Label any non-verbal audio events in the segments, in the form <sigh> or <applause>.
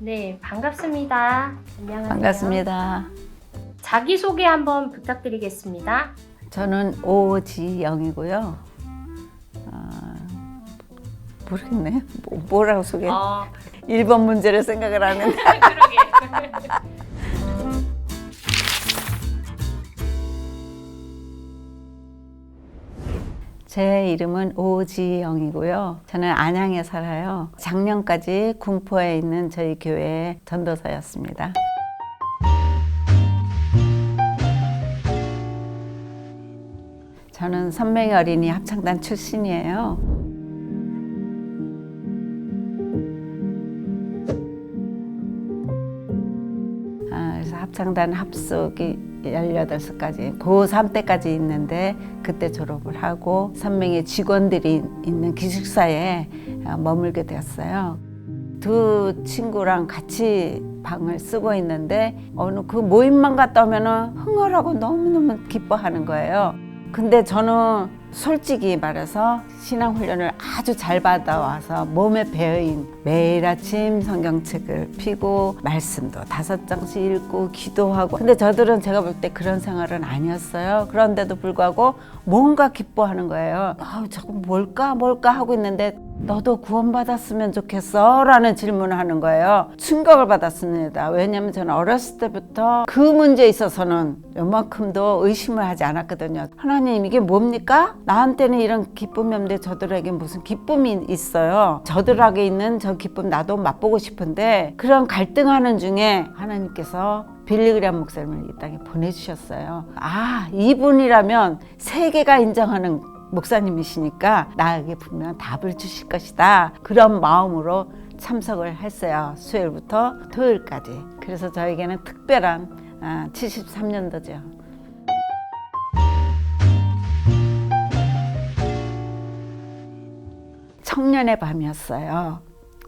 네, 반갑습니다. 안녕하세요. 반갑습니다. 자기소개 한번 부탁드리겠습니다. 저는 오지영이고요. 아, 모르겠네. 뭐, 뭐라고 소개? 어, 1번 문제를 생각을 하는데. <laughs> 그러게. 제 이름은 오지영이고요. 저는 안양에 살아요. 작년까지 군포에 있는 저희 교회 전도사였습니다. 저는 선명의 어린이 합창단 출신이에요. 아, 그래서 합창단 합숙이 18살까지, 고3 때까지 있는데 그때 졸업을 하고 선명의 직원들이 있는 기숙사에 아, 머물게 되었어요. 두 친구랑 같이 방을 쓰고 있는데 어느 그 모임만 갔다 오면은 흥얼하고 너무너무 기뻐하는 거예요. 근데 저는 솔직히 말해서 신앙 훈련을 아주 잘 받아와서 몸에 배어인 매일 아침 성경책을 피고 말씀도 다섯 장씩 읽고 기도하고 근데 저들은 제가 볼 때 그런 생활은 아니었어요. 그런데도 불구하고 뭔가 기뻐하는 거예요. 아우 자꾸 뭘까 뭘까 하고 있는데 너도 구원받았으면 좋겠어? 라는 질문을 하는 거예요. 충격을 받았습니다. 왜냐면 저는 어렸을 때부터 그 문제에 있어서는 요만큼도 의심을 하지 않았거든요. 하나님, 이게 뭡니까? 나한테는 이런 기쁨이 없는데 저들에게 무슨 기쁨이 있어요. 저들에게 있는 저 기쁨 나도 맛보고 싶은데 그런 갈등하는 중에 하나님께서 빌리그리안 목사님을 이 땅에 보내주셨어요. 아, 이분이라면 세계가 인정하는 목사님이시니까 나에게 분명 답을 주실 것이다. 그런 마음으로 참석을 했어요. 수요일부터 토요일까지. 그래서 저에게는 특별한 아, 73년도죠. 청년의 밤이었어요.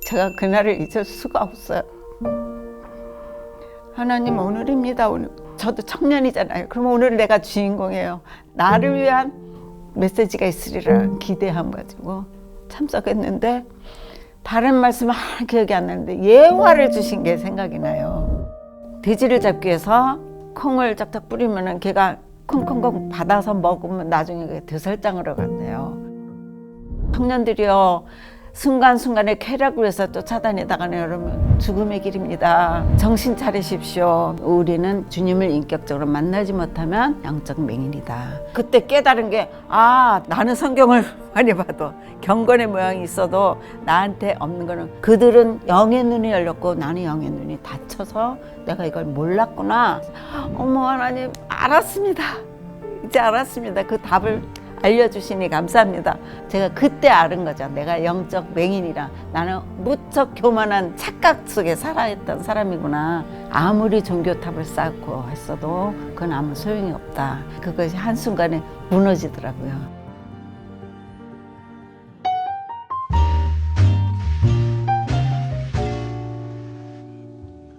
제가 그날을 잊을 수가 없어요. 하나님 오늘입니다. 오늘 저도 청년이잖아요. 그럼 오늘 내가 주인공이에요. 나를 위한 메시지가 있으리라 기대함 가지고 참석했는데 다른 말씀은 하나 기억이 안 나는데 예화를 주신 게 생각이 나요. 돼지를 잡기 위해서 콩을 짝짝 뿌리면은 걔가 콩콩콩 받아서 먹으면 나중에 그게 드설장으로 간대요. 청년들이요 순간순간의 쾌락을 위해서 쫓아다니다가는 여러분 죽음의 길입니다. 정신 차리십시오. 우리는 주님을 인격적으로 만나지 못하면 영적 맹인이다. 그때 깨달은 게 아 나는 성경을 <laughs> 많이 봐도 경건의 모양이 있어도 나한테 없는 거는 그들은 영의 눈이 열렸고 나는 영의 눈이 닫혀서 내가 이걸 몰랐구나. 어머 하나님 알았습니다. 이제 알았습니다. 그 답을 알려주시니 감사합니다. 제가 그때 알은 거죠. 내가 영적 맹인이라 나는 무척 교만한 착각 속에 살아있던 사람이구나. 아무리 종교탑을 쌓고 했어도 그건 아무 소용이 없다. 그것이 한순간에 무너지더라고요.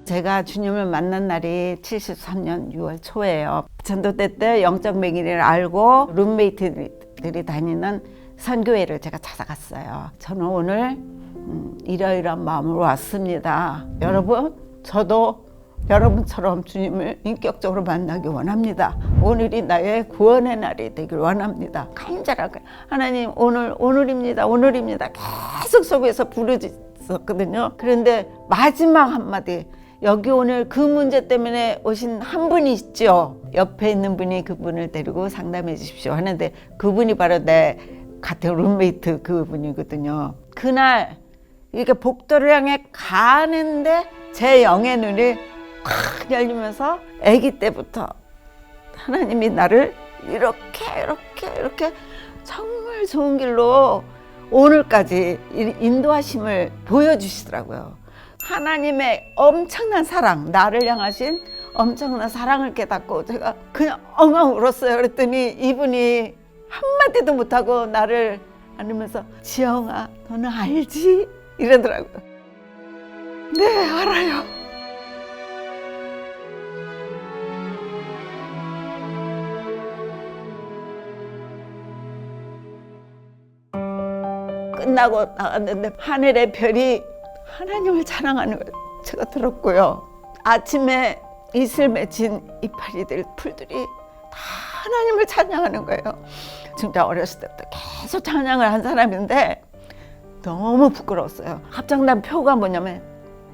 제가 주님을 만난 날이 73년 6월 초예요. 전도때 때 영적 맹인을 알고 룸메이트들이 다니는 선교회를 제가 찾아갔어요. 저는 오늘 음, 이러이러한 마음으로 왔습니다. 여러분, 저도 여러분처럼 주님을 인격적으로 만나기 원합니다. 오늘이 나의 구원의 날이 되길 원합니다. 간절하게 하나님 오늘 오늘입니다. 오늘입니다. 계속 속에서 부르짖었거든요. 그런데 마지막 한마디 여기 오늘 그 문제 때문에 오신 한 분이 있죠. 옆에 있는 분이 그분을 데리고 상담해 주십시오 하는데 그분이 바로 내 같은 룸메이트 그분이거든요. 그날 이렇게 복도를 향해 가는데 제 영의 눈이 확 열리면서 아기 때부터 하나님이 나를 이렇게 이렇게 이렇게 정말 좋은 길로 오늘까지 이- 인도하심을 보여주시더라고요. 하나님의 엄청난 사랑, 나를 향하신 엄청난 사랑을 깨닫고 제가 그냥 엉엉 울었어요. 그랬더니 이분이 한마디도 못하고 나를 안으면서 지영아, 너는 알지? 이러더라고요. 네, 알아요. 끝나고 나갔는데 하늘의 별이 하나님을 자랑하는 거예요. 제가 들었고요. 아침에 이슬 맺힌 이파리들 풀들이 다 하나님을 찬양하는 거예요. 진짜 어렸을 때부터 계속 찬양을 한 사람인데 너무 부끄러웠어요. 합창단 표가 뭐냐면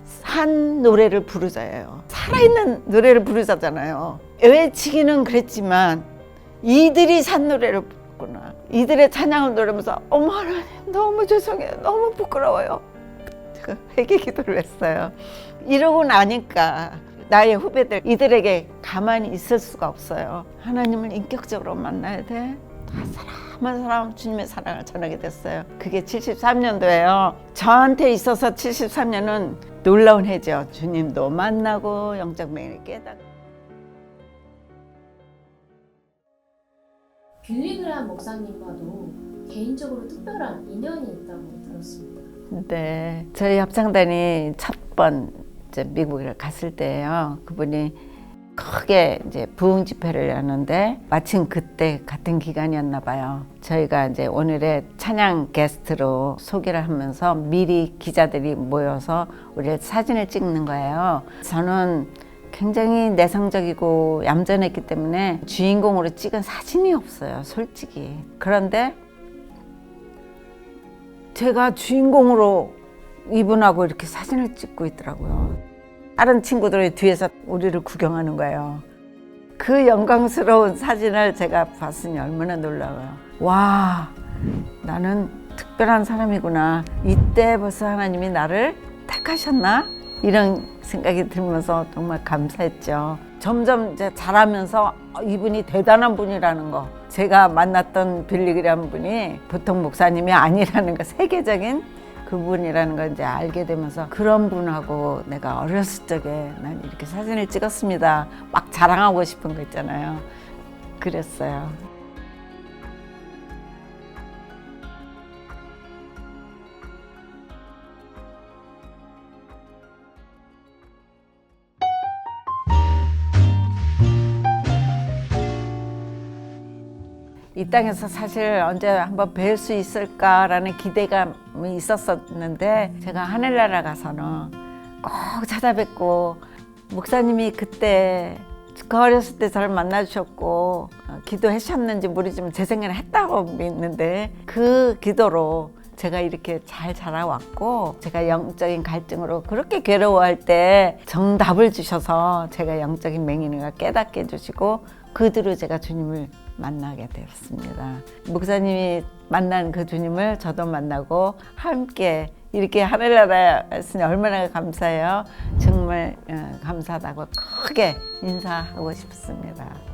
산 노래를 부르자예요. 살아있는 노래를 부르자잖아요. 외치기는 그랬지만 이들이 산 노래를 부르구나. 이들의 찬양을 노래면서 어머 하나님 너무 죄송해요. 너무 부끄러워요. 제가 회개 기도를 했어요. 이러고 나니까 나의 후배들 이들에게 가만히 있을 수가 없어요. 하나님을 인격적으로 만나야 돼. 다 사람 한 사람 주님의 사랑을 전하게 됐어요. 그게 73년도예요. 저한테 있어서 73년은 놀라운 해죠. 주님도 만나고 영적 맹을 깨닫고. 빌리그람 목사님과도 개인적으로 특별한 인연이 있다고 들었습니다. 네, 저희 합창단이 첫 번째 미국에 갔을 때예요. 그분이 크게 이제 부흥 집회를 하는데 마침 그때 같은 기간이었나 봐요. 저희가 이제 오늘의 찬양 게스트로 소개를 하면서 미리 기자들이 모여서 우리 사진을 찍는 거예요. 저는 굉장히 내성적이고 얌전했기 때문에 주인공으로 찍은 사진이 없어요, 솔직히. 그런데 제가 주인공으로 이분하고 이렇게 사진을 찍고 있더라고요. 다른 친구들이 뒤에서 우리를 구경하는 거예요. 그 영광스러운 사진을 제가 봤으니 얼마나 놀라워요. 와, 나는 특별한 사람이구나. 이때 벌써 하나님이 나를 택하셨나? 이런 생각이 들면서 정말 감사했죠. 점점 이제 자라면서 이분이 대단한 분이라는 거. 제가 만났던 빌리그람 분이 보통 목사님이 아니라는 거, 세계적인 그분이라는 걸 이제 알게 되면서 그런 분하고 내가 어렸을 적에 난 이렇게 사진을 찍었습니다. 막 자랑하고 싶은 거 있잖아요. 그랬어요. 이 땅에서 사실 언제 한번 뵐 수 있을까라는 기대감이 있었었는데 제가 하늘나라 가서는 꼭 찾아뵙고 목사님이 그때 그 어렸을 때 저를 만나주셨고 어, 기도하셨는지 모르지만 제 생각에 했다고 믿는데 그 기도로 제가 이렇게 잘 자라왔고 제가 영적인 갈증으로 그렇게 괴로워할 때 정답을 주셔서 제가 영적인 맹인을 깨닫게 해주시고 그 뒤로 제가 주님을 만나게 되었습니다. 목사님이 만난 그 주님을 저도 만나고 함께 이렇게 하늘나라에 있으니 얼마나 감사해요. 정말 어, 감사하다고 크게 인사하고 싶습니다.